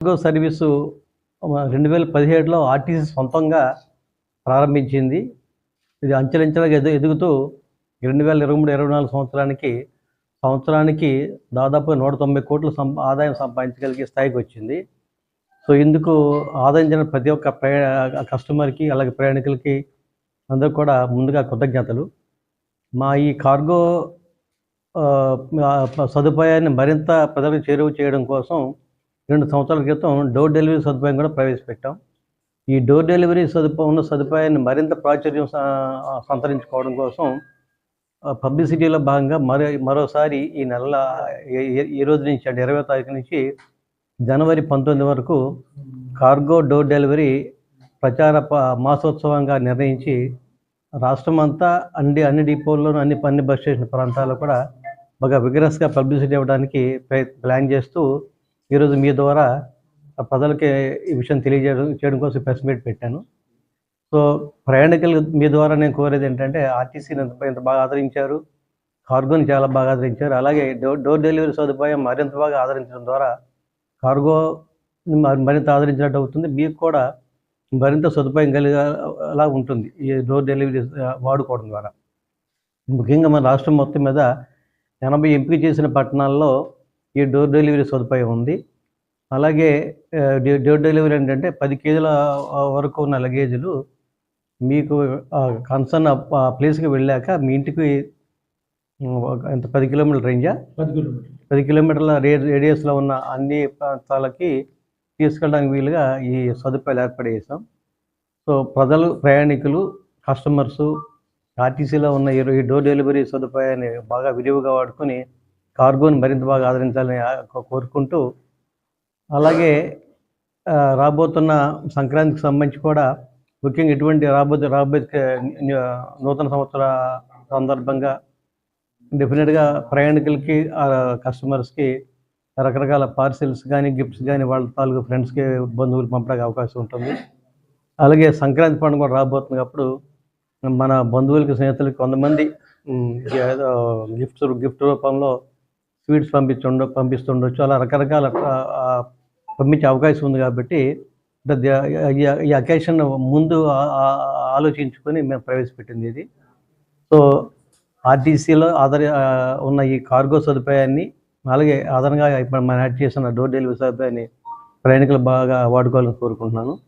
Cargo service రెండు వేల పదిహేడులో ఆర్టీసీ సొంతంగా ప్రారంభించింది. ఇది అంచెలంచెలుగా ఎదు ఎదుగుతూ రెండు వేల ఇరవై మూడు ఇరవై నాలుగు సంవత్సరానికి సంవత్సరానికి దాదాపు నూట తొంభై కోట్ల సం ఆదాయం సంపాదించగలిగే స్థాయికి వచ్చింది. సో ఇందుకు ఆదాయించిన ప్రతి ఒక్క ప్రయా కస్టమర్కి అలాగే ప్రయాణికులకి అందరూ కూడా ముందుగా కృతజ్ఞతలు. మా ఈ కార్గో సదుపాయాన్ని మరింత ప్రజలకు చేరువ చేయడం కోసం రెండు సంవత్సరాల క్రితం డోర్ డెలివరీ సదుపాయం కూడా ప్రవేశపెట్టాం. ఈ డోర్ డెలివరీ సదుపా ఉన్న సదుపాయాన్ని మరింత ప్రాచుర్యం సంతరించుకోవడం కోసం పబ్లిసిటీలో భాగంగా మరో మరోసారి ఈ నెల ఈ- రోజు నుంచి అంటే ఇరవై తారీఖు నుంచి జనవరి పంతొమ్మిది వరకు కార్గో డోర్ డెలివరీ ప్రచార మాసోత్సవంగా నిర్ణయించి రాష్ట్రం అంతా అన్ని అన్ని డిపోల్లోనూ అన్ని అన్ని బస్ స్టేషన్ ప్రాంతాల్లో కూడా బాగా విగ్రస్గా పబ్లిసిటీ ఇవ్వడానికి ప్రయత్ ప్లాన్ చేస్తూ ఈరోజు మీ ద్వారా ఆ ప్రజలకి ఈ విషయం తెలియజేయడం చేయడం కోసం ప్రెస్ మీట్ పెట్టాను. సో ప్రయాణికులు మీ ద్వారా నేను కోరేది ఏంటంటే ఆర్టీసీని ఇంత బాగా ఆదరించారు. కార్గోని చాలా బాగా ఆదరించారు. అలాగే డోర్ డోర్ డెలివరీ సదుపాయం మరింత బాగా ఆదరించడం ద్వారా కార్గో మరింత ఆదరించినట్టు అవుతుంది. మీకు కూడా మరింత సదుపాయం కలిగేలా ఉంటుంది ఈ డోర్ డెలివరీ వాడుకోవడం ద్వారా. ముఖ్యంగా మన రాష్ట్రం మొత్తం మీద ఎనభై ఎంపిక చేసిన పట్టణాల్లో ఈ డోర్ డెలివరీ సదుపాయం ఉంది. అలాగే డోర్ డెలివరీ ఏంటంటే పది కేజీల వరకు ఉన్న లగేజీలు మీకు కన్సర్న్ ప్లేస్కి వెళ్ళాక మీ ఇంటికి ఎంత పది కిలోమీటర్ల రేంజా? పది కిలోమీటర్లు. పది కిలోమీటర్ల రే రేడియస్లో ఉన్న అన్ని ప్రాంతాలకి తీసుకెళ్ళడానికి వీలుగా ఈ సదుపాయాలు ఏర్పాటు చేసాం సో ప్రజలు ప్రయాణికులు కస్టమర్సు ఆర్టీసీలో ఉన్న ఈ డోర్ డెలివరీ సదుపాయాన్ని బాగా విరివిగా వాడుకొని కార్గోని మరింత బాగా ఆదరించాలని కోరుకుంటూ అలాగే రాబోతున్న సంక్రాంతికి సంబంధించి కూడా ముఖ్యంగా ఇటువంటి రాబోతే రాబోయే నూతన సంవత్సర సందర్భంగా డెఫినెట్గా ప్రయాణికులకి ఆ కస్టమర్స్కి రకరకాల పార్సిల్స్ కానీ గిఫ్ట్స్ కానీ వాళ్ళ తాలూకు ఫ్రెండ్స్కి బంధువులు పంపడానికి అవకాశం ఉంటుంది. అలాగే సంక్రాంతి పండుగ కూడా రాబోతుంది అప్పుడు మన బంధువులకి స్నేహితులకి కొంతమంది ఏదో గిఫ్ట్స్ గిఫ్ట్ రూపంలో స్వీట్స్ పంపించుండ పంపిస్తుండొచ్చు. అలా రకరకాల పంపించే అవకాశం ఉంది కాబట్టి ఈ- అకేషన్ ముందు ఆలోచించుకొని మేము ప్రవేశపెట్టింది ఇది. సో ఆర్టీసీలో ఆధార ఉన్న ఈ కార్గో సదుపాయాన్ని అలాగే అదనంగా ఇప్పుడు మనం యాడ్ చేసిన డోర్ డెలివరీ సదుపాయాన్ని ప్రయాణికులు బాగా వాడుకోవాలని కోరుకుంటున్నాను.